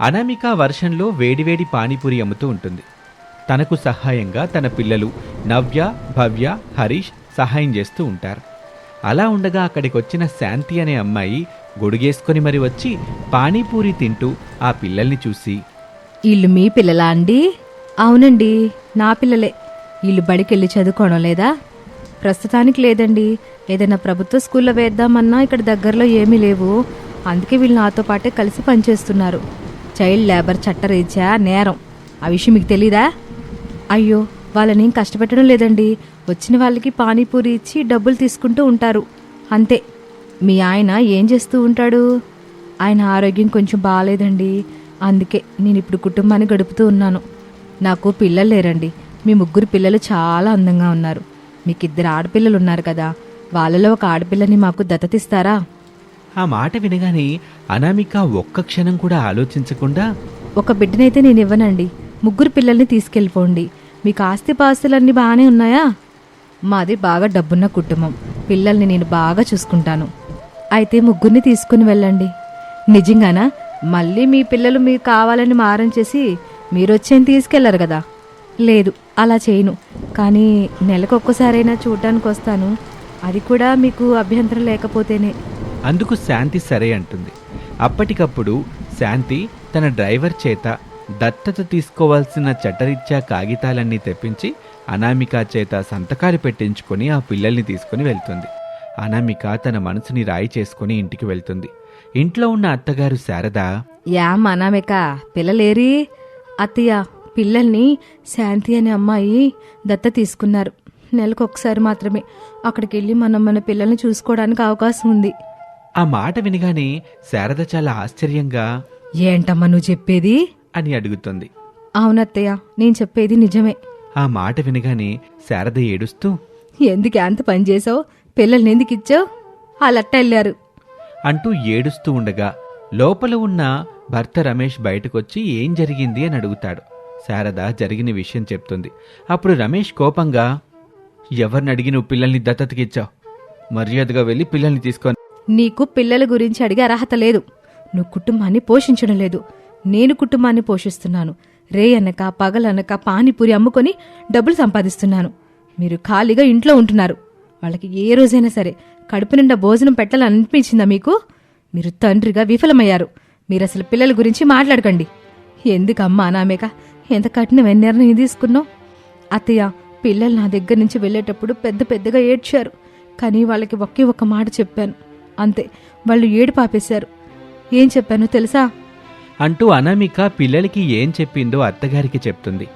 అనామిక వర్షంలో వేడివేడి పానీపూరి అమ్ముతూ ఉంటుంది. తనకు సహాయంగా తన పిల్లలు నవ్య భవ్య హరీష్ సహాయం చేస్తూ ఉంటారు. అలా ఉండగా అక్కడికి వచ్చిన శాంతి అనే అమ్మాయి గొడుగేసుకొని మరి వచ్చి పానీపూరి తింటూ ఆ పిల్లల్ని చూసి వీళ్ళు మీ పిల్లలా అండి? అవునండి నా పిల్లలే. వీళ్ళు బడికెళ్ళి చదువుకోవడం లేదా? ప్రస్తుతానికి లేదండి. ఏదైనా ప్రభుత్వ స్కూల్లో వేద్దామన్నా ఇక్కడ దగ్గరలో ఏమీ లేవు. అందుకే వీళ్ళు నాతో పాటే కలిసి పనిచేస్తున్నారు. చైల్డ్ లేబర్ చట్టరీత్యా నేరం. ఆ విషయం మీకు తెలీదా? అయ్యో వాళ్ళని కష్టపెట్టడం లేదండి. వచ్చిన వాళ్ళకి పానీపూరి ఇచ్చి డబ్బులు తీసుకుంటూ ఉంటారు. అంతే. మీ ఆయన ఏం చేస్తూ ఉంటాడు? ఆయన ఆరోగ్యం కొంచెం బాగాలేదండి. అందుకే నేను ఇప్పుడు కుటుంబాన్ని గడుపుతూ ఉన్నాను. నాకు పిల్లలు లేరండి. మీ ముగ్గురు పిల్లలు చాలా అందంగా ఉన్నారు. మీకు ఇద్దరు ఆడపిల్లలు ఉన్నారు కదా. వాళ్ళలో ఒక ఆడపిల్లని మాకు దత్తతిస్తారా ఆ మాట వినగానే అనామిక ఒక్క క్షణం కూడా ఆలోచించకుండా ఒక బిడ్డనైతే నేను ఇవ్వనండి. ముగ్గురు పిల్లల్ని తీసుకెళ్ళిపోండి. మీకు ఆస్తిపాస్తులన్నీ బాగానే ఉన్నాయా? మాది బాగా డబ్బున్న కుటుంబం. పిల్లల్ని నేను బాగా చూసుకుంటాను. అయితే ముగ్గురిని తీసుకుని వెళ్ళండి. నిజంగానా? మళ్ళీ మీ పిల్లలు మీకు కావాలని మారం చేసి మీరు వచ్చేని తీసుకెళ్ళరు కదా? లేదు అలా చేయను. కానీ నెలకు ఒక్కసారైనా చూడటానికి వస్తాను అది కూడా మీకు అభ్యంతరం లేకపోతేనే. అందుకు శాంతి సరే అంటుంది. అప్పటికప్పుడు శాంతి తన డ్రైవర్ చేత దత్తత తీసుకోవాల్సిన చట్టరీత్యా కాగితాలన్నీ తెప్పించి అనామిక చేత సంతకాలు పెట్టించుకొని ఆ పిల్లల్ని తీసుకుని వెళ్తుంది. అనామిక తన మనసుని రాయి చేసుకుని ఇంటికి వెళ్తుంది. ఇంట్లో ఉన్న అత్తగారు శారద యామ్ అనామిక పిల్లలేరి? అత్తయ్య పిల్లల్ని శాంతి అనే అమ్మాయి దత్త తీసుకున్నారు. నెలకు ఒకసారి మాత్రమే. అక్కడికి వెళ్ళి మనం మన పిల్లల్ని చూసుకోవడానికి అవకాశం ఉంది. ఆ మాట వినగానే శారద చాలా ఆశ్చర్యంగా ఏంటమ్మా నువ్వు చెప్పేది? అని అడుగుతుంది. అవునత్తయ్య నేను చెప్పేది నిజమే. ఆ మాట వినగానే శారద ఏడుస్తూ ఎందుకు అంత పని చేసావు? పిల్లల్ని ఎందుకు ఇచ్చావు? వాళ్ళట్ట వెళ్ళారు. అంటూ ఏడుస్తూ ఉండగా లోపల ఉన్న భర్త రమేష్ బయటకొచ్చి ఏం జరిగింది అని అడుగుతాడు. శారద జరిగిన విషయం చెప్తుంది. అప్పుడు రమేష్ కోపంగా ఎవరిని అడిగి నువ్వు పిల్లల్ని దత్తతకిచ్చావు మర్యాదగా వెళ్ళి పిల్లల్ని తీసుకొని నీకు పిల్లల గురించి అడిగే అర్హత లేదు. నువ్వు కుటుంబాన్ని పోషించడం లేదు. నేను కుటుంబాన్ని పోషిస్తున్నాను. రే అనక పగలనక పానీపూరి అమ్ముకొని డబ్బులు సంపాదిస్తున్నాను. మీరు ఖాళీగా ఇంట్లో ఉంటున్నారు. వాళ్ళకి ఏ రోజైనా సరే కడుపు నిండా భోజనం పెట్టాలని అనిపించిందా మీకు? మీరు తండ్రిగా విఫలమయ్యారు. మీరు అసలు పిల్లల గురించి మాట్లాడకండి. ఎందుకమ్మా అనామేక? ఎంత కఠినమైన నిర్ణయం తీసుకున్నావు? అత్తయ్య పిల్లలు నా దగ్గర నుంచి వెళ్ళేటప్పుడు పెద్ద పెద్దగా ఏడ్చారు. కానీ వాళ్ళకి ఒకే ఒక మాట చెప్పాను. అంతే. వాళ్ళు ఏడు పాపేశారు. ఏం చెప్పానో తెలుసా? అంటూ అనామిక పిల్లలకి ఏం చెప్పిందో అత్తగారికి చెప్తుంది.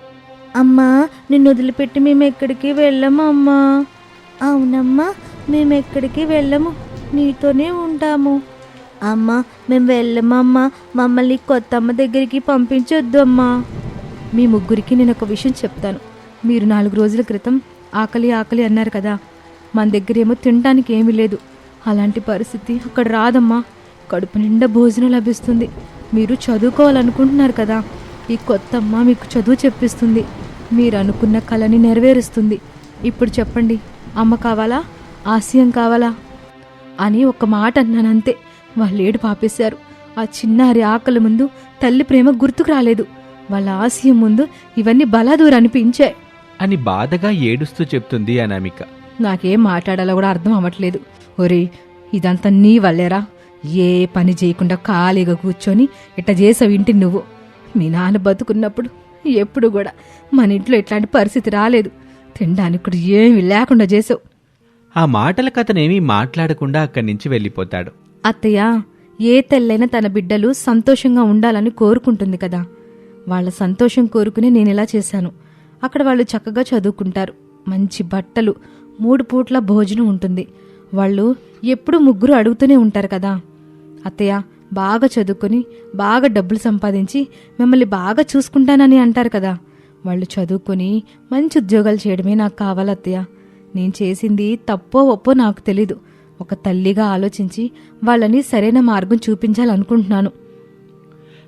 అమ్మా నిన్ను వదిలిపెట్టి మేము ఎక్కడికి వెళ్ళము అమ్మా. అవునమ్మా మేము ఎక్కడికి వెళ్ళము. నీతోనే ఉంటాము. అమ్మా మేము వెళ్ళమమ్మా మమ్మల్ని కొత్త అమ్మ దగ్గరికి పంపించొద్దు అమ్మా. మీ ముగ్గురికి నేను ఒక విషయం చెప్తాను. మీరు నాలుగు రోజుల క్రితం ఆకలి ఆకలి అన్నారు కదా. మన దగ్గర ఏమో తినడానికి ఏమీ లేదు. అలాంటి పరిస్థితి అక్కడ రాదమ్మా. కడుపు నిండా భోజనం లభిస్తుంది. మీరు చదువుకోవాలనుకుంటున్నారు కదా. ఈ కొత్త అమ్మ మీకు చదువు చెప్పిస్తుంది. మీరు అనుకున్న కళని నెరవేరుస్తుంది. ఇప్పుడు చెప్పండి అమ్మ కావాలా? ఆశయం కావాలా? అని ఒక మాట అన్నాను అంతే వాళ్ళు ఏడు పాపేశారు ఆ చిన్నారి ఆకలి ముందు తల్లి ప్రేమ గుర్తుకు రాలేదు. వాళ్ళ ఆశయం ముందు ఇవన్నీ బలాదూరు అనిపించాయి. అని బాధగా ఏడుస్తూ చెప్తుంది అనామిక. నాకేం మాట్లాడాలో కూడా అర్థం అవ్వట్లేదు. ఒరే ఇదంతా నీ వల్లేరా? ఏ పని చేయకుండా ఖాళీగా కూర్చొని ఇట్ట చేసావు ఇంటిని నువ్వు? మీ నాన్న బతుకున్నప్పుడు ఎప్పుడు కూడా మన ఇంట్లో ఇట్లాంటి పరిస్థితి రాలేదు. తినడానికి కూడా ఏమీ లేకుండా చేసావు. ఆ మాటలకు అతనేమీ మాట్లాడకుండా అక్కడి నుంచి వెళ్ళిపోతాడు. అత్తయ్య ఏ తల్లైనా తన బిడ్డలు సంతోషంగా ఉండాలని కోరుకుంటుంది కదా. వాళ్ళ సంతోషం కోరుకుని నేను ఇలా చేశాను. అక్కడ వాళ్ళు చక్కగా చదువుకుంటారు. మంచి బట్టలు మూడు పూట్ల భోజనం ఉంటుంది. వాళ్ళు ఎప్పుడు ముగ్గురు అడుగుతూనే ఉంటారు కదా. అత్తయ్య బాగా చదువుకొని బాగా డబ్బులు సంపాదించి మిమ్మల్ని బాగా చూసుకుంటానని అంటారు కదా. వాళ్ళు చదువుకొని మంచి ఉద్యోగాలు చేయడమే నాకు కావాలి అత్తయ్య. నేను చేసింది తప్పో ఒప్పో నాకు తెలీదు. ఒక తల్లిగా ఆలోచించి వాళ్ళని సరైన మార్గం చూపించాలనుకుంటున్నాను.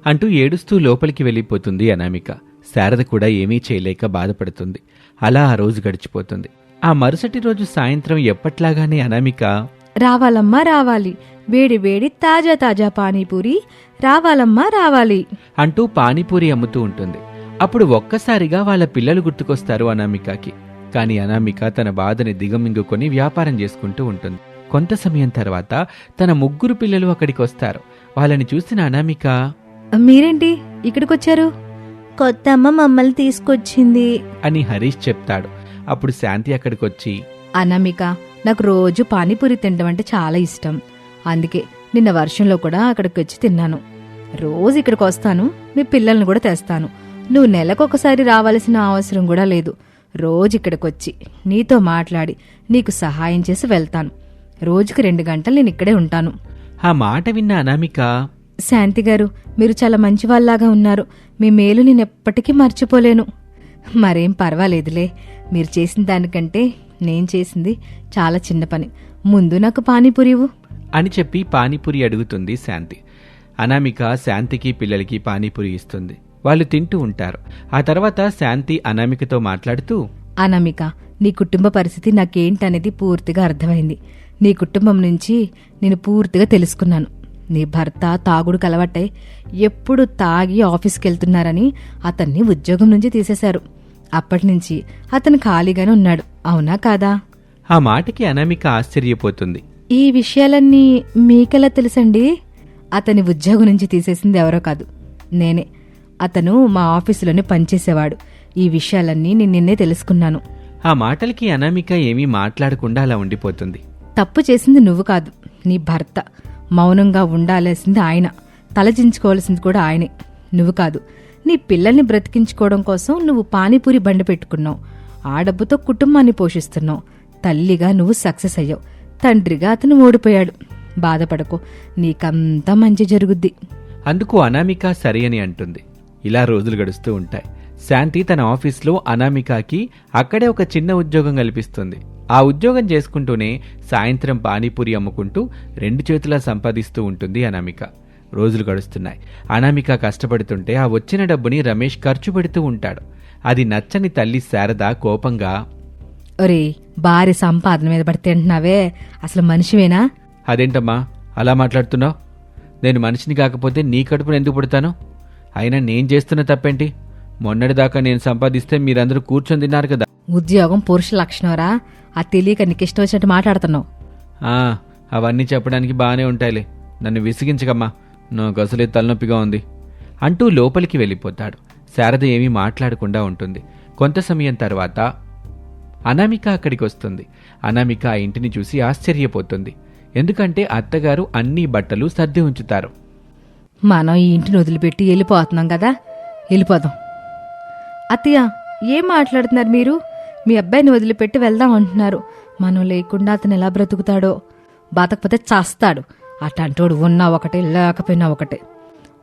అంటూ ఏడుస్తూ లోపలికి వెళ్ళిపోతుంది అనామిక. శారద కూడా ఏమీ చేయలేక బాధపడుతుంది. అలా ఆ రోజు గడిచిపోతుంది. ఆ మరుసటి రోజు సాయంత్రం ఎప్పట్లాగానే అనామిక రావాలమ్మా రావాలి. వేడి వేడి తాజా తాజా పానీపూరి. రావాలమ్మా రావాలి. అంటూ పానీపూరి అమ్ముతూ ఉంటుంది. అప్పుడు ఒక్కసారిగా వాళ్ళ పిల్లలు గుర్తుకొస్తారు అనామికకి. కానీ అనామిక తన బాధని దిగమింగుకొని వ్యాపారం చేసుకుంటూ ఉంటుంది. కొంత సమయం తర్వాత తన ముగ్గురు పిల్లలు అక్కడికి వస్తారు వాళ్ళని చూసిన అనామిక మీరేంటి? ఇక్కడికొచ్చారు? కొత్త అమ్మ మమ్మల్ని తీసుకొచ్చింది. అని హరీష్ చెప్తాడు. అప్పుడు శాంతి అక్కడికి వచ్చి అనామిక నాకు రోజు పానీపూరి తినడం అంటే చాలా ఇష్టం. అందుకే నిన్న వర్షంలో కూడా అక్కడికి వచ్చి తిన్నాను. రోజు ఇక్కడికి వస్తాను మీ పిల్లల్ని కూడా తెస్తాను. నువ్వు నెలకొకసారి రావాల్సిన అవసరం కూడా లేదు. రోజు ఇక్కడికి వచ్చి నీతో మాట్లాడి నీకు సహాయం చేసి వెళ్తాను. రోజుకి రెండు గంటలు నేను ఇక్కడే ఉంటాను. ఆ మాట విన్న అనామిక శాంతి గారు మీరు చాలా మంచి వాళ్ళలాగా ఉన్నారు. మీ మేలు నేను ఎప్పటికీ మర్చిపోలేను. మరేం పర్వాలేదులే. మీరు చేసిన దానికంటే నేను చేసింది చాలా చిన్న పని. ముందు నాకు పానీపూరి ఇవ్వు. అని చెప్పి పానీపూరి అడుగుతుంది శాంతి. అనామిక శాంతికి పిల్లలకి పానీపూరి ఇస్తుంది. వాళ్ళు తింటూ ఉంటారు. ఆ తర్వాత శాంతి అనామికతో మాట్లాడుతూ అనామిక నీ కుటుంబ పరిస్థితి నాకేంటనేది పూర్తిగా అర్థమైంది. నీ కుటుంబం నుంచి నేను పూర్తిగా తెలుసుకున్నాను. నీ భర్త తాగుడు కలవట్టై ఎప్పుడు తాగి ఆఫీస్కి వెళ్తున్నారని అతన్ని ఉద్యోగం నుంచి తీసేశారు. అప్పటి నుంచి అతను ఖాళీగానే ఉన్నాడు. అవునా కాదా? ఆ మాటకి అనామిక ఆశ్చర్యపోతుంది. ఈ విషయాలన్నీ మీకెలా తెలుసండి? అతని ఉద్యోగం నుంచి తీసేసింది ఎవరో కాదు. నేనే. అతను మా ఆఫీసులోనే పనిచేసేవాడు. ఈ విషయాలన్నీ నేను నిన్నే తెలుసుకున్నాను. ఆ మాటలకి అనామిక ఏమీ మాట్లాడకుండా అలా ఉండిపోతుంది. తప్పు చేసింది నువ్వు కాదు. నీ భర్త. మౌనంగా ఉండాల్సింది ఆయన. తలచించుకోవాల్సింది కూడా ఆయనే. నువ్వు కాదు నీ పిల్లల్ని బ్రతికించుకోవడం కోసం నువ్వు పానీపూరి బండి పెట్టుకున్నావు. ఆ డబ్బుతో కుటుంబాన్ని పోషిస్తున్నావు. తల్లిగా నువ్వు సక్సెస్ అయ్యావు. తండ్రిగా అతను ఓడిపోయాడు. బాధపడకు నీకంతా మంచి జరుగుద్ది. అందుకు అనామిక సరి అని అంటుంది. ఇలా రోజులు గడుస్తూ ఉంటాయి. శాంతి తన ఆఫీస్లో అనామికకి అక్కడే ఒక చిన్న ఉద్యోగం కల్పిస్తుంది. ఆ ఉద్యోగం చేసుకుంటూనే సాయంత్రం పానీపూరి అమ్ముకుంటూ రెండు చేతులా సంపాదిస్తూ ఉంటుంది అనామిక. రోజులు గడుస్తున్నాయి. అనామిక కష్టపడుతుంటే ఆ వచ్చిన డబ్బుని రమేష్ ఖర్చు పెడుతూ ఉంటాడు. అది నచ్చని తల్లి శారద కోపంగా ఒరే భార్య సంపాదన మీద పడి తింటున్నావే అసలు మనిషివేనా? అదేంటమ్మా? అలా మాట్లాడుతున్నావు? నేను మనిషిని కాకపోతే నీ కడుపున ఎందుకు పుడతాను? అయినా నేను చేస్తున్న తప్పేంటి? మొన్నటిదాకా నేను సంపాదిస్తే మీరందరూ కూర్చొని తిన్నారు కదా. ఉద్యోగం పురుష లక్షణంరా. ఆ తెలియక నీకు ఇష్టం వచ్చినట్టు మాట్లాడుతున్నావు. ఆ, అవన్నీ చెప్పడానికి బాగానే ఉంటాయిలే. నన్ను విసిగించకమ్మా. నాకు అసలే తలనొప్పిగా ఉంది. అంటూ లోపలికి వెళ్ళిపోతాడు. శారద ఏమీ మాట్లాడకుండా ఉంటుంది. కొంత సమయం తర్వాత అనామిక అక్కడికి వస్తుంది. అనామిక ఆ ఇంటిని చూసి ఆశ్చర్యపోతుంది. ఎందుకంటే అత్తగారు అన్ని బట్టలు సర్ది ఉంచుతారు. మనం ఈ ఇంటిని వదిలిపెట్టి వెళ్ళిపోతున్నాం కదా? వెళ్ళిపోదాం. అత్తయ్య ఏం మాట్లాడుతున్నారు మీరు? మీ అబ్బాయిని వదిలిపెట్టి వెళ్దాం అంటున్నారు. మనం లేకుండా అతను ఎలా బ్రతుకుతాడో. బతకపోతే చస్తాడు. అటంటోడు ఉన్నా ఒకటే లేకపోయినా ఒకటే.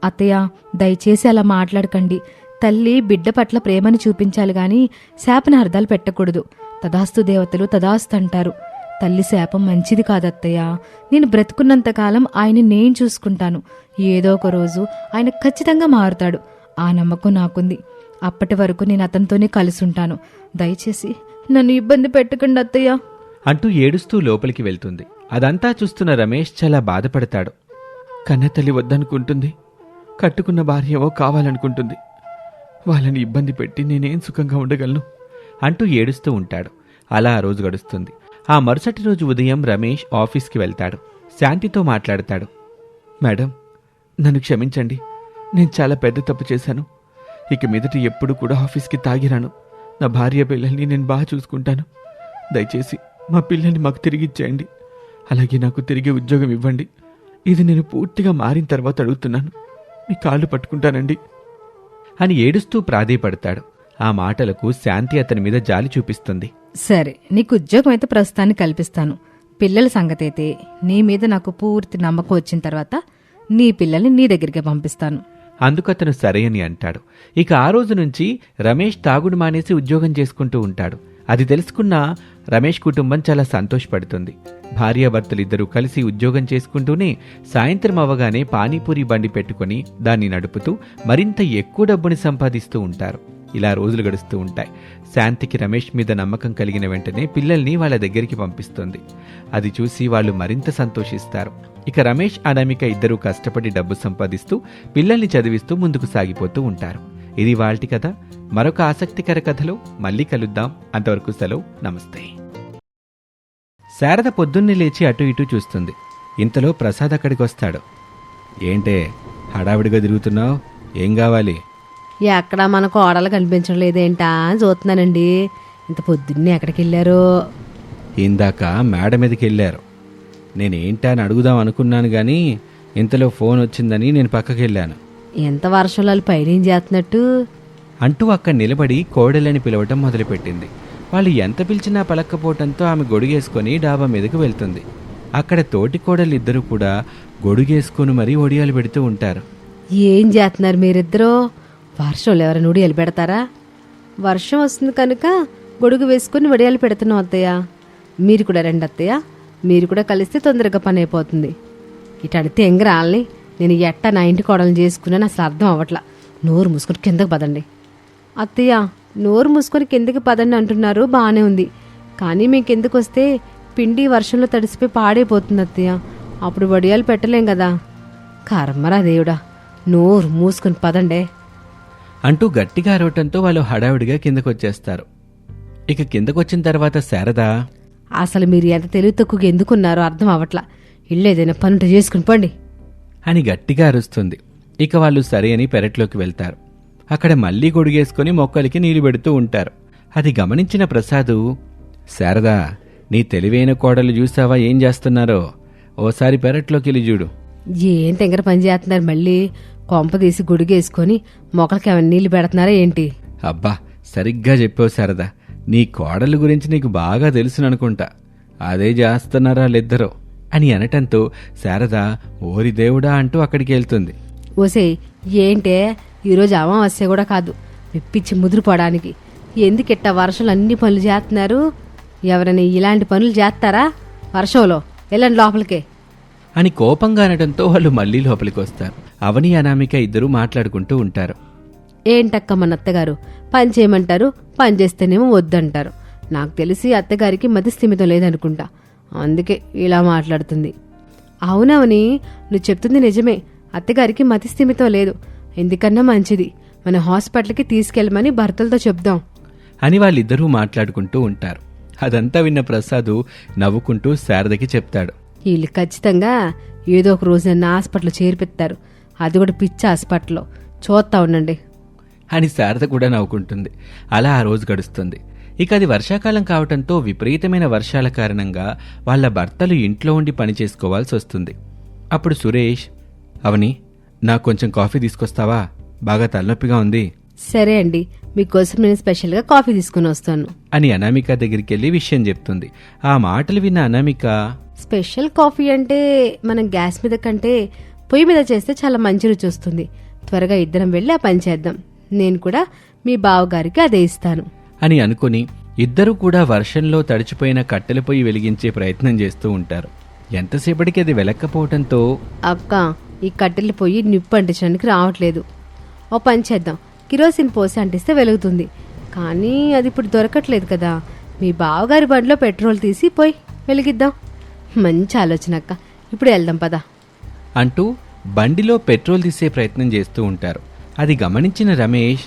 అత్తయ్య దయచేసి అలా మాట్లాడకండి. తల్లి బిడ్డ పట్ల ప్రేమని చూపించాలి గాని శాపన అర్థాలు పెట్టకూడదు. తదాస్తు దేవతలు తదాస్తు అంటారు. తల్లి శాపం మంచిది కాదత్తయ్య నేను బ్రతుకున్నంతకాలం ఆయన నేను చూసుకుంటాను. ఏదో ఒక రోజు ఆయన ఖచ్చితంగా మారుతాడు. ఆ నమ్మకం నాకుంది. అప్పటి వరకు నేను అతనితోనే కలిసి ఉంటాను దయచేసి నన్ను ఇబ్బంది పెట్టకండి అత్తయ్య. అంటూ ఏడుస్తూ లోపలికి వెళ్తుంది. అదంతా చూస్తున్న రమేష్ చాలా బాధపడతాడు. కన్నతల్లి వద్దనుకుంటుంది. కట్టుకున్న భార్యవో కావాలనుకుంటుంది. వాళ్ళని ఇబ్బంది పెట్టి నేనేం సుఖంగా ఉండగలను? అంటూ ఏడుస్తూ ఉంటాడు. అలా ఆ రోజు గడుస్తుంది. ఆ మరుసటి రోజు ఉదయం రమేష్ ఆఫీస్కి వెళ్తాడు. శాంతితో మాట్లాడతాడు. మేడం నన్ను క్షమించండి. నేను చాలా పెద్ద తప్పు చేశాను. ఇక మీదట ఎప్పుడు కూడా ఆఫీస్కి తాగిరాను. నా భార్య పిల్లల్ని నేను బాగా చూసుకుంటాను. దయచేసి మా పిల్లల్ని మాకు తిరిగి ఇచ్చేయండి. అలాగే నాకు తిరిగి ఉద్యోగం ఇవ్వండి. ఇది నేను పూర్తిగా మారిన తర్వాత అడుగుతున్నాను. మీ కాళ్ళు పట్టుకుంటానండి. అని ఏడుస్తూ ప్రాధేయపడతాడు. ఆ మాటలకు శాంతి అతని మీద జాలి చూపిస్తుంది. సరే నీకు ఉద్యోగం అయితే ప్రస్తుతాన్ని కల్పిస్తాను. పిల్లల సంగతి అయితే నీ మీద నాకు పూర్తి నమ్మకం వచ్చిన తర్వాత నీ పిల్లల్ని నీ దగ్గరికి పంపిస్తాను. అందుకతను సరే అని అంటాడు. ఇక ఆ రోజు నుంచి రమేష్ తాగుడు మానేసి ఉద్యోగం చేసుకుంటూ ఉంటాడు. అది తెలుసుకున్న రమేష్ కుటుంబం చాలా సంతోషపడుతుంది. భార్యాభర్తలిద్దరూ కలిసి ఉద్యోగం చేసుకుంటూనే సాయంత్రం అవ్వగానే పానీపూరి బండి పెట్టుకొని దాన్ని నడుపుతూ మరింత ఎక్కువ డబ్బుని సంపాదిస్తూ ఉంటారు. ఇలా రోజులు గడుస్తూ ఉంటాయి. శాంతికి రమేష్ మీద నమ్మకం కలిగిన వెంటనే పిల్లల్ని వాళ్ళ దగ్గరికి పంపిస్తుంది. అది చూసి వాళ్ళు మరింత సంతోషిస్తారు. ఇక రమేష్ అనామిక ఇద్దరూ కష్టపడి డబ్బు సంపాదిస్తూ పిల్లల్ని చదివిస్తూ ముందుకు సాగిపోతూ ఉంటారు. ఇది వాళ్ళటి కథ. మరొక ఆసక్తికర కథలో మళ్ళీ కలుద్దాం. అంతవరకు సెలవు. నమస్తే. శారద పొద్దున్నే లేచి అటు ఇటు చూస్తుంది. ఇంతలో ప్రసాద్ అక్కడికి వస్తాడు ఏంటే హడావిడిగా తిరుగుతున్నావు? ఏం కావాలి? ఎక్కడ మన కోడలు కనిపించడం లేదేంటా అని చూస్తున్నానండి. ఇంత పొద్దున్నే ఎక్కడికి వెళ్ళారు? ఇందాక మేడ మీదకి వెళ్ళారు. నేనేంటా అని అడుగుదాం అనుకున్నాను కానీ ఇంతలో ఫోన్ వచ్చిందని నేను పక్కకి వెళ్ళాను. ఎంత వర్షంలో పైన చేస్తున్నట్టు? అంటూ అక్కడ నిలబడి కోడలని పిలవటం మొదలుపెట్టింది. వాళ్ళు ఎంత పిలిచినా పలక్కపోవటంతో ఆమె గొడుగేసుకొని డాబా మీదకు వెళ్తుంది. అక్కడ తోటి కోడలిద్దరూ కూడా గొడుగేసుకొని మరీ ఒడియాలు పెడుతూ ఉంటారు. ఏం చేస్తున్నారు మీరిద్దరూ? వర్షంలో ఎవరైనా ఉడియాలు పెడతారా? వర్షం వస్తుంది కనుక గొడుగు వేసుకుని వడియాలు పెడుతున్నాం అత్తయ్య. మీరు కూడా రండి అత్తయ్య. మీరు కూడా కలిస్తే తొందరగా పని అయిపోతుంది. ఇటు తెంగ రాలని నేను ఎట్ట నా ఇంటి కోడలు చేసుకున్నాను అసలు అర్థం అవ్వట్లా. నోరు మూసుకొని కిందకు పదండి. అత్తయ్య నోరు మూసుకొని కిందకి పదండి అంటున్నారు. బాగానే ఉంది. కానీ మేము కిందకు వస్తే పిండి వర్షంలో తడిసిపోయి పాడైపోతుంది అత్తయ్య. అప్పుడు వడియాలు పెట్టలేం కదా. కర్మరా దేవుడా. నోరు మూసుకొని పదండే. అంటూ గట్టిగా అరవటంతో వాళ్ళు హడావిడిగా కిందకు వచ్చేస్తారు ఇక కిందకొచ్చిన తర్వాత శారద అసలు మీరు ఎంత తెలివి తక్కువగా ఎందుకున్నారో అర్థం అవ్వట్లా. ఇల్లు ఏదైనా పనుంటే చేసుకుని పండి. అని గట్టిగా అరుస్తుంది. ఇక వాళ్ళు సరే అని పెరట్లోకి వెళ్తారు. అక్కడ మళ్ళీ గొడుగేసుకొని మొక్కలకి నీళ్ళు పెడుతూ ఉంటారు. అది గమనించిన ప్రసాదు శారదా నీ తెలివైన కోడలు చూసావా? ఏం చేస్తున్నారో? ఓసారి పెరట్లోకి వెళ్ళి చూడు. ఏం తెంగర పని చేస్తున్నారు మళ్ళీ? కొంప తీసి గుడిగేసుకొని మొక్కలకి ఏమైనా నీళ్ళు పెడుతున్నారా ఏంటి? అబ్బా సరిగ్గా చెప్పావు శారదా. నీ కోడలు గురించి నీకు బాగా తెలుసుననుకుంటా. అదే చేస్తున్నారా వాళ్ళిద్దరూ? అని అనటంతో శారద ఓరి దేవుడా అంటూ అక్కడికి వెళ్తుంది. ఓసే ఏంటే? ఈరోజు అమావాస్య కూడా కాదు. విప్పిచ్చి ముదిరిపోవడానికి. ఎందుకిట్ట వర్షంలో అన్ని పనులు చేస్తున్నారు? ఎవరైనా ఇలాంటి పనులు చేస్తారా? వర్షంలో. వెళ్ళండి లోపలికే. అని కోపంగా అనడంతో వాళ్ళు మళ్ళీ లోపలికి వస్తారు. అవని అనామిక ఇద్దరు మాట్లాడుకుంటూ ఉంటారు. ఏంటక్క మన అత్తగారు? పని చేయమంటారు పని చేస్తేనేమో వద్దంటారు. నాకు తెలిసి అత్తగారికి మతి స్థిమితం లేదనుకుంటా. అందుకే ఇలా మాట్లాడుతుంది. అవునవని నువ్వు చెప్తుంది నిజమే. అత్తగారికి మతి స్థిమితం లేదు. ఎందుకన్నా మంచిది. మన హాస్పిటల్కి తీసుకెళ్ళమని భర్తలతో చెప్దాం. అని వాళ్ళిద్దరూ మాట్లాడుకుంటూ ఉంటారు. అదంతా విన్న ప్రసాదు నవ్వుకుంటూ శారదకి చెప్తాడు. వీళ్ళు ఖచ్చితంగా ఏదో ఒక రోజు నన్ను హాస్పిటల్లో చేర్పిస్తారు అది కూడా పిచ్చి హాస్పిటల్లో. చూస్తా ఉండండి. అని శారద కూడా నవ్వుకుంటుంది. అలా ఆ రోజు గడుస్తుంది. ఇక అది వర్షాకాలం కావటంతో విపరీతమైన వర్షాల కారణంగా వాళ్ళ భర్తలు ఇంట్లో ఉండి పని చేసుకోవాల్సి వస్తుంది. అప్పుడు సురేష్ అవని నాకు కొంచెం కాఫీ తీసుకొస్తావా? బాగా తలనొప్పిగా ఉంది. సరే అండి మీకోసం నేను స్పెషల్గా కాఫీ తీసుకుని వస్తాను. అని అనామిక దగ్గరికి వెళ్ళి విషయం చెప్తుంది. ఆ మాటలు విన్న అనామిక స్పెషల్ కాఫీ అంటే మనం గ్యాస్ మీద కంటే పొయ్యి మీద చేస్తే చాలా మంచి రుచి వస్తుంది. త్వరగా ఇద్దరం వెళ్ళి ఆ పని చేద్దాం. నేను కూడా మీ బావగారికి అదే ఇస్తాను. అని అనుకుని ఇద్దరూ కూడా వర్షంలో తడిచిపోయిన కట్టెల పొయ్యి వెలిగించే ప్రయత్నం చేస్తూ ఉంటారు. ఎంతసేపటికి అది వెలక్కపోవటంతో అక్క ఈ కట్టెల పొయ్యి నిప్పు అంటించడానికి రావట్లేదు. ఓ పని చేద్దాం. కిరోసిన్ పోసి అంటిస్తే వెలుగుతుంది. కానీ అది ఇప్పుడు దొరకట్లేదు కదా. మీ బావగారి బండిలో పెట్రోల్ తీసి పోయి వెలిగిద్దాం. మంచి ఆలోచన అక్క. ఇప్పుడు వెళ్దాం పదా. అంటూ బండిలో పెట్రోల్ తీసే ప్రయత్నం చేస్తూ ఉంటారు. అది గమనించిన రమేష్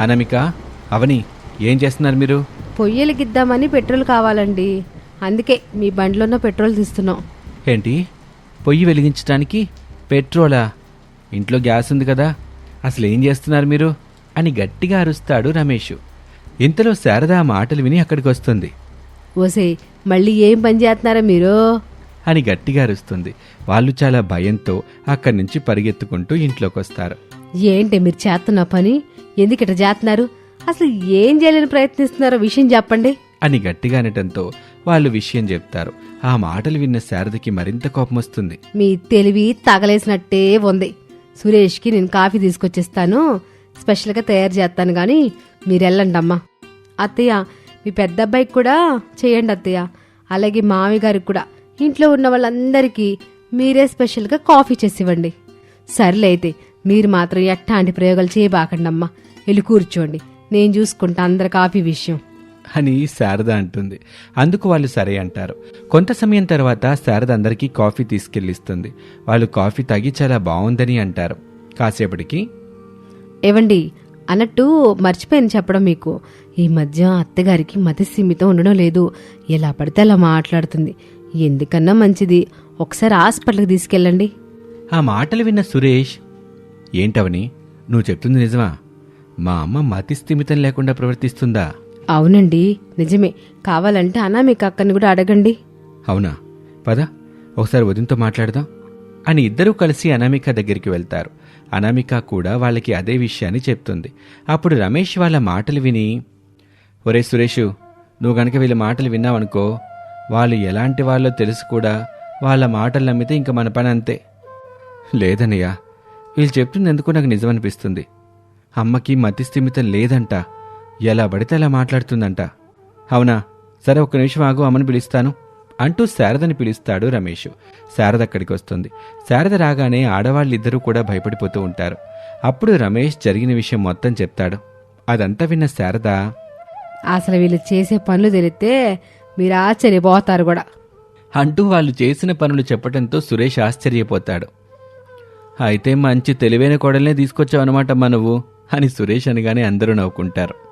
అనామిక అవని ఏం చేస్తున్నారు మీరు? పొయ్యి వెలిగిద్దామని పెట్రోల్ కావాలండి. అందుకే మీ బండిలోన్న పెట్రోల్ తీస్తున్నాం. ఏంటి? పొయ్యి వెలిగించడానికి పెట్రోలా? ఇంట్లో గ్యాస్ ఉంది కదా. అసలు ఏం చేస్తున్నారు మీరు? అని గట్టిగా అరుస్తాడు రమేష్. ఇంతలో శారద ఆ మాటలు విని అక్కడికి వస్తుంది ఓసే మళ్ళీ ఏం పని చేస్తున్నారా మీరు? అని గట్టిగా అరుస్తుంది. వాళ్ళు చాలా భయంతో అక్కడి నుంచి పరిగెత్తుకుంటూ ఇంట్లోకి వస్తారు ఏంటి మీరు చేస్తున్న పని? ఎందుకు ఇట్లా చేస్తున్నారు? అసలు ఏం చేయాలని ప్రయత్నిస్తున్నారో విషయం చెప్పండి. అని గట్టిగా అనటంతో వాళ్ళు విషయం చెప్తారు. ఆ మాటలు విన్న శారదకి మరింత కోపం వస్తుంది. మీ తెలివి తగలేసినట్టే ఉంది. సురేష్కి నేను కాఫీ తీసుకొచ్చిస్తాను. స్పెషల్గా తయారు చేస్తాను కానీ మీరు వెళ్ళండి అమ్మా అత్తయ్య మీ పెద్ద అబ్బాయికి కూడా చేయండి అత్తయ్య. అలాగే మామి గారికి కూడా. ఇంట్లో ఉన్న వాళ్ళందరికీ మీరే స్పెషల్గా కాఫీ చేసి ఇవ్వండి సర్లే అయితే మీరు మాత్రం ఎట్టాంటి ప్రయోగాలు చేయబాకండి అమ్మా వెళ్ళి కూర్చోండి. నేను చూసుకుంటా అందరి కాఫీ విషయం. అని శారద అంటుంది. అందుకు వాళ్ళు సరే అంటారు. కొంత సమయం తర్వాత శారద అందరికీ కాఫీ తీసుకెళ్ళిస్తుంది. వాళ్ళు కాఫీ తాగి చాలా బాగుందని అంటారు. కాసేపటికి ఏవండి అన్నట్టు మర్చిపోయాను చెప్పడం మీకు. ఈ మధ్య అత్తగారికి మతి సీమితం ఉండడం లేదు. ఎలా పడితే అలా మాట్లాడుతుంది. ఎందుకన్నా మంచిది. ఒకసారి హాస్పిటల్కి తీసుకెళ్ళండి. ఆ మాటలు విన్న సురేష్ ఏంటవని? నువ్వు చెప్తుంది నిజమా? మా అమ్మ మతి స్థిమితం లేకుండా ప్రవర్తిస్తుందా? అవునండి నిజమే. కావాలంటే అనామిక అక్కని కూడా అడగండి. అవునా? పద ఒకసారి వదినతో మాట్లాడదాం. అని ఇద్దరూ కలిసి అనామిక దగ్గరికి వెళ్తారు. అనామిక కూడా వాళ్ళకి అదే విషయాన్ని చెప్తుంది. అప్పుడు రమేష్ వాళ్ళ మాటలు విని ఒరే సురేషు నువ్వు గనక వీళ్ళ మాటలు విన్నావనుకో వాళ్ళు ఎలాంటి వాళ్ళో తెలుసు కూడా వాళ్ళ మాటలు నమ్మితే ఇంక మన పని అంతే. లేదన్నయ్య వీళ్ళు చెప్తుంది ఎందుకో నాకు నిజమనిపిస్తుంది. అమ్మకి మతి స్థిమితం లేదంట. ఎలా పడితే అలా మాట్లాడుతుందంట. అవునా? సరే ఒక్క నిమిషం ఆగు అమ్మని పిలుస్తాను. అంటూ శారదని పిలుస్తాడు రమేష్. శారద అక్కడికి వస్తుంది. శారద రాగానే ఆడవాళ్ళిద్దరూ కూడా భయపడిపోతూ ఉంటారు. అప్పుడు రమేష్ జరిగిన విషయం మొత్తం చెప్తాడు. అదంతా విన్న శారద అసలు వీళ్ళు చేసే పనులు తెలిస్తే మీరు ఆశ్చర్యపోతారు కూడా. అంటూ వాళ్ళు చేసిన పనులు చెప్పడంతో సురేష్ ఆశ్చర్యపోతాడు. అయితే మంచి తెలివైన కోడల్నే తీసుకొచ్చావన్నమాటమ్మా నువ్వు అని సురేష్ అనగానే అందరూ నవ్వుకుంటారు.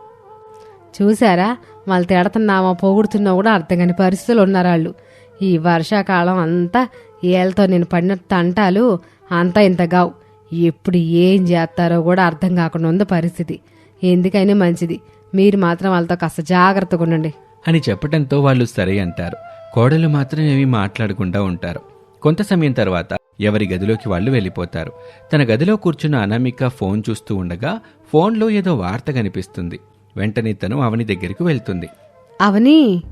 చూసారా వాళ్ళు తిడుతున్నామా పోగొడుతున్నా కూడా అర్థం కాని పరిస్థితులు ఉన్నారు వాళ్ళు. ఈ వర్షాకాలం అంతా ఏళ్ళతో నేను పడిన తంటాలు అంతా ఇంత గావు. ఎప్పుడు ఏం చేస్తారో కూడా అర్థం కాకుండా ఉంది పరిస్థితి. ఎందుకైనా మంచిది. మీరు మాత్రం వాళ్ళతో కాస్త జాగ్రత్తగా ఉండండి. అని చెప్పడంతో వాళ్ళు సరే అంటారు. కోడలు మాత్రం ఏమీ మాట్లాడకుండా ఉంటారు. కొంత సమయం తర్వాత ఎవరి గదిలోకి వాళ్ళు వెళ్ళిపోతారు. తన గదిలో కూర్చున్న అనామిక ఫోన్ చూస్తూ ఉండగా ఫోన్లో ఏదో వార్త కనిపిస్తుంది. వెంటనే తను అవని దగ్గరికి వెళ్తుంది. అవని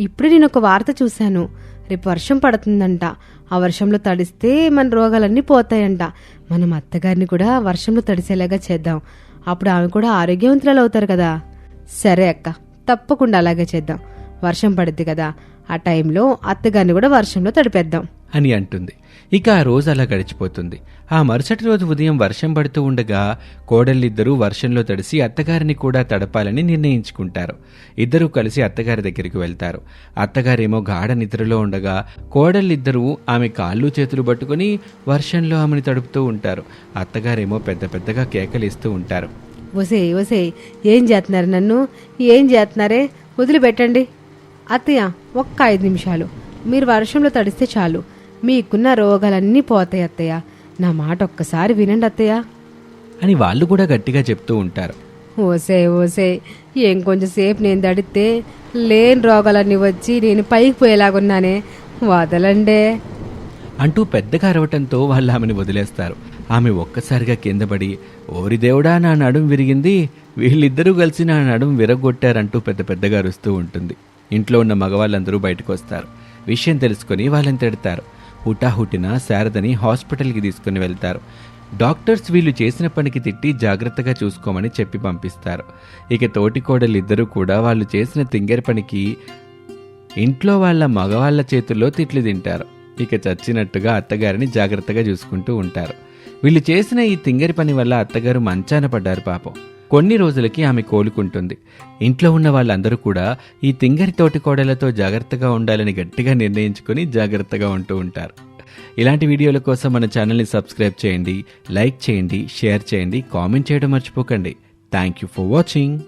ఇప్పుడు నేను ఒక వార్త చూశాను. రేపు వర్షం పడుతుందంట. ఆ వర్షంలో తడిస్తే మన రోగాలన్నీ పోతాయంట. మనం అత్తగారిని కూడా వర్షంలో తడిసేలాగా చేద్దాం. అప్పుడు ఆమె కూడా ఆరోగ్యవంతురాలు అవుతారు కదా. సరే అక్క తప్పకుండా అలాగే చేద్దాం. వర్షం పడుద్ది కదా. ఆ టైంలో అత్తగారిని కూడా వర్షంలో తడిపేద్దాం. అని అంటుంది. ఇక ఆ రోజు అలా గడిచిపోతుంది. ఆ మరుసటి రోజు ఉదయం వర్షం పడుతూ ఉండగా కోడళ్ళిద్దరూ వర్షంలో తడిసి అత్తగారిని కూడా తడపాలని నిర్ణయించుకుంటారు. ఇద్దరూ కలిసి అత్తగారి దగ్గరికి వెళ్తారు. అత్తగారేమో గాఢ నిద్రలో ఉండగా కోడళ్ళిద్దరూ ఆమె కాళ్ళు చేతులు పట్టుకుని వర్షంలో ఆమెను తడుపుతూ ఉంటారు. అత్తగారేమో పెద్ద పెద్దగా కేకలిస్తూ ఉంటారు. ఒసే ఒసే ఏం చేస్తున్నారు నన్ను? ఏం చేస్తున్నారే? వదిలిపెట్టండి. అత్తయ్య ఒక్క ఐదు నిమిషాలు. మీరు వర్షంలో తడిస్తే చాలు. మీకున్న రోగాలన్నీ పోతాయి అత్తయ్య. నా మాట ఒక్కసారి వినండి అత్తయ్య. అని వాళ్ళు కూడా గట్టిగా చెప్తూ ఉంటారు. ఓసే ఓసే. ఏం కొంచెం సేపు నేను తడితే లేని రోగాలన్నీ వచ్చి నేను పైకి పోయేలాగున్నానే. వదలండే. అంటూ పెద్దగా అరవటంతో వాళ్ళు ఆమెను వదిలేస్తారు. ఆమె ఒక్కసారిగా కింద పడి ఓరి దేవుడా నా నడుం విరిగింది. వీళ్ళిద్దరూ కలిసి నా నడుం విరగొట్టారంటూ పెద్ద పెద్దగా అరుస్తూ ఉంటుంది. ఇంట్లో ఉన్న మగవాళ్ళందరూ బయటకు వస్తారు. విషయం తెలుసుకొని వాళ్ళని తిడతారు. హుటాహుటిన శారదని హాస్పిటల్కి తీసుకుని వెళ్తారు. డాక్టర్స్ వీళ్ళు చేసిన పనికి తిట్టి జాగ్రత్తగా చూసుకోమని చెప్పి పంపిస్తారు. ఇక తోటికోడలు ఇద్దరూ కూడా వాళ్ళు చేసిన తింగర పనికి ఇంట్లో వాళ్ళ మగవాళ్ళ చేతుల్లో తిట్లు తింటారు. ఇక చచ్చినట్టుగా అత్తగారిని జాగ్రత్తగా చూసుకుంటూ ఉంటారు. వీళ్ళు చేసిన ఈ తింగరి పని వల్ల అత్తగారు మంచాన పడ్డారు పాపం. కొన్ని రోజులకి ఆమె కోలుకుంటుంది. ఇంట్లో ఉన్న వాళ్ళందరూ కూడా ఈ తింగరి తోటి కోడలతో జాగ్రత్తగా ఉండాలని గట్టిగా నిర్ణయించుకొని జాగ్రత్తగా ఉంటూ ఉంటారు. ఇలాంటి వీడియోల కోసం మన ఛానల్ని సబ్స్క్రైబ్ చేయండి లైక్ చేయండి షేర్ చేయండి కామెంట్ చేయడం మర్చిపోకండి. Thank you for watching.